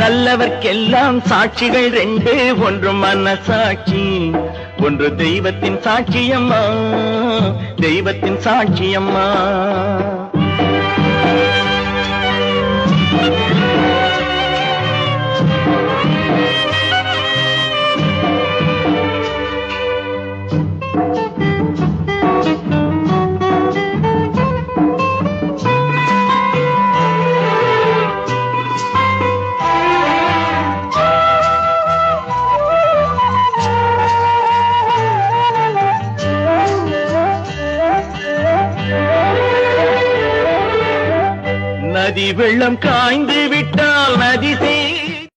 நல்லவர்க்கெல்லாம் சாட்சிகள் ரெண்டு. ஒன்று மனசாட்சி ஒன்று தெய்வத்தின் சாட்சியம்மா தெய்வத்தின் சாட்சியம்மா நதி வெள்ளம் காய்ந்து விட்டால் நதி